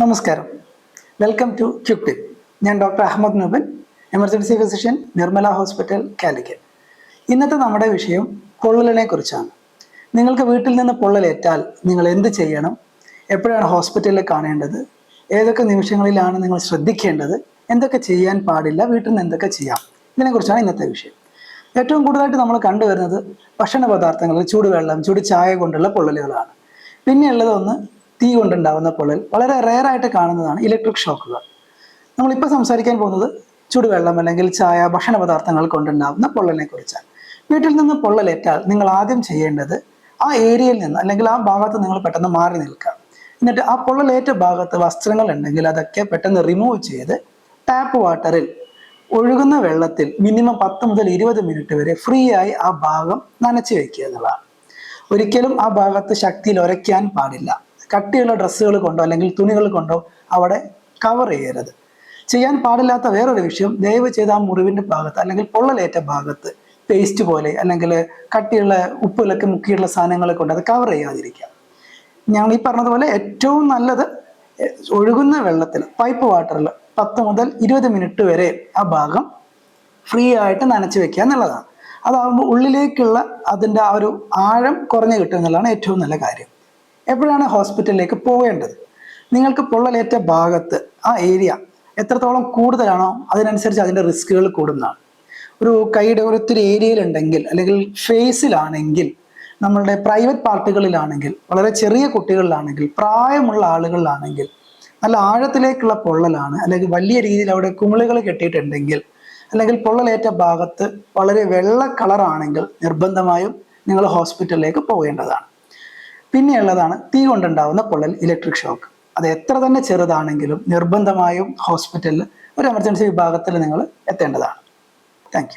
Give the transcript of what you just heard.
നമസ്കാരം. Welcome to ക്യുക്ടി ഞാൻ doctor Ahmed Nabin emergency physician Nirmala hospital Calicut. ഇന്നത്തെ നമ്മുടെ വിഷയം പൊള്ളലിനെ കുറിച്ചാണ്. നിങ്ങൾക്ക് വീട്ടിൽ നിന്ന് പൊള്ളലേറ്റാൽ നിങ്ങൾ എന്ത് ചെയ്യണം? എപ്പോഴാണ് ഹോസ്പിറ്റലിൽ കാണേണ്ടത്? ഏതൊക്കെ നിമിഷങ്ങളിലാണ് നിങ്ങൾ ശ്രദ്ധിക്കേണ്ടത്? എന്തൊക്കെ ചെയ്യാൻ പാടില്ല? വീട്ടിൽ നിന്ന് എന്തൊക്കെ ചെയ്യാം? ഇതിനെക്കുറിച്ചാണ് ഇന്നത്തെ വിഷയം. ഏറ്റവും കൂടുതലായിട്ട് നമ്മൾ കണ്ടുവരുന്നത് ഭക്ഷണ പദാർത്ഥങ്ങളിൽ ചൂടുവെള്ളം ചൂട് ചായ കൊണ്ടുള്ള പൊള്ളലുകളാണ്. പിന്നെയുള്ളത് ഒന്ന് തീ കൊണ്ടുണ്ടാവുന്ന പൊള്ളൽ വളരെ റെയറായിട്ട് കാണുന്നതാണ് ഇലക്ട്രിക് ഷോക്കുകൾ നമ്മളിപ്പോൾ സംസാരിക്കാൻ പോകുന്നത് ചുടുവെള്ളം അല്ലെങ്കിൽ ചായ ഭക്ഷണ പദാർത്ഥങ്ങൾ കൊണ്ടുണ്ടാവുന്ന പൊള്ളലിനെ കുറിച്ചാണ് വീട്ടിൽ നിന്ന് പൊള്ളലേറ്റാൽ നിങ്ങൾ ആദ്യം ചെയ്യേണ്ടത് ആ ഏരിയയിൽ നിന്ന് അല്ലെങ്കിൽ ആ ഭാഗത്ത് നിങ്ങൾ പെട്ടെന്ന് മാറി നിൽക്കുക. എന്നിട്ട് ആ പൊള്ളലേറ്റ ഭാഗത്ത് വസ്ത്രങ്ങൾ ഉണ്ടെങ്കിൽ അതൊക്കെ പെട്ടെന്ന് റിമൂവ് ചെയ്ത് ടാപ്പ് വാട്ടറിൽ ഒഴുകുന്ന വെള്ളത്തിൽ മിനിമം പത്ത് മുതൽ ഇരുപത് മിനിറ്റ് വരെ ഫ്രീ ആയി ആ ഭാഗം നനച്ചു വെക്കുക എന്നുള്ളതാണ്. ഒരിക്കലും ആ ഭാഗത്ത് ശക്തിയിൽ ഉരയ്ക്കാൻ പാടില്ല. കട്ടിയുള്ള ഡ്രസ്സുകൾ കൊണ്ടോ അല്ലെങ്കിൽ തുണികൾ കൊണ്ടോ അവിടെ കവർ ചെയ്യരുത്. ചെയ്യാൻ പാടില്ലാത്ത വേറൊരു വിഷയം ദയവ് ചെയ്ത് ആ മുറിവിന്റെ ഭാഗത്ത് അല്ലെങ്കിൽ പൊള്ളലേറ്റ ഭാഗത്ത് പേസ്റ്റ് പോലെ അല്ലെങ്കിൽ കട്ടിയുള്ള ഉപ്പിലൊക്കെ മുക്കിയുള്ള സാധനങ്ങൾ കൊണ്ട് അത് കവർ ചെയ്യാതിരിക്കുക. ഞങ്ങൾ ഈ പറഞ്ഞതുപോലെ ഏറ്റവും നല്ലത് ഒഴുകുന്ന വെള്ളത്തിൽ പൈപ്പ് വാട്ടറിൽ പത്ത് മുതൽ ഇരുപത് മിനിറ്റ് വരെ ആ ഭാഗം ഫ്രീ ആയിട്ട് നനച്ച് വെക്കുക എന്നുള്ളതാണ്. അതാകുമ്പോൾ ഉള്ളിലേക്കുള്ള അതിന്റെ ആ ഒരു ആഴം കുറഞ്ഞു കിട്ടും എന്നുള്ളതാണ് ഏറ്റവും നല്ല കാര്യം. എപ്പോഴാണ് ഹോസ്പിറ്റലിലേക്ക് പോകേണ്ടത് നിങ്ങൾക്ക് പൊള്ളലേറ്റ ഭാഗത്ത് ആ ഏരിയ എത്രത്തോളം കൂടുതലാണോ അതിനനുസരിച്ച് അതിന്റെ റിസ്കുകൾ കൂടുന്നതാണ്. ഒരു കൈയുടെ ഒരൊത്തിരി ഏരിയയിലുണ്ടെങ്കിൽ അല്ലെങ്കിൽ ഫേസിലാണെങ്കിൽ നമ്മളുടെ പ്രൈവറ്റ് പാർട്ടുകളിലാണെങ്കിൽ വളരെ ചെറിയ കുട്ടികളിലാണെങ്കിൽ പ്രായമുള്ള ആളുകളിലാണെങ്കിൽ നല്ല ആഴത്തിലേക്കുള്ള പൊള്ളലാണ് അല്ലെങ്കിൽ വലിയ രീതിയിൽ അവിടെ കുമിളുകൾ കെട്ടിയിട്ടുണ്ടെങ്കിൽ അല്ലെങ്കിൽ പൊള്ളലേറ്റ ഭാഗത്ത് വളരെ വെള്ള കളറാണെങ്കിൽ നിർബന്ധമായും നിങ്ങൾ ഹോസ്പിറ്റലിലേക്ക് പോകേണ്ടതാണ്. പിന്നെയുള്ളതാണ് തീ കൊണ്ടുണ്ടാവുന്ന പൊള്ളൽ ഇലക്ട്രിക് ഷോക്ക് അത് എത്ര തന്നെ ചെറുതാണെങ്കിലും നിർബന്ധമായും ഹോസ്പിറ്റലിൽ ഒരു എമർജൻസി വിഭാഗത്തിൽ നിങ്ങൾ എത്തേണ്ടതാണ്. താങ്ക്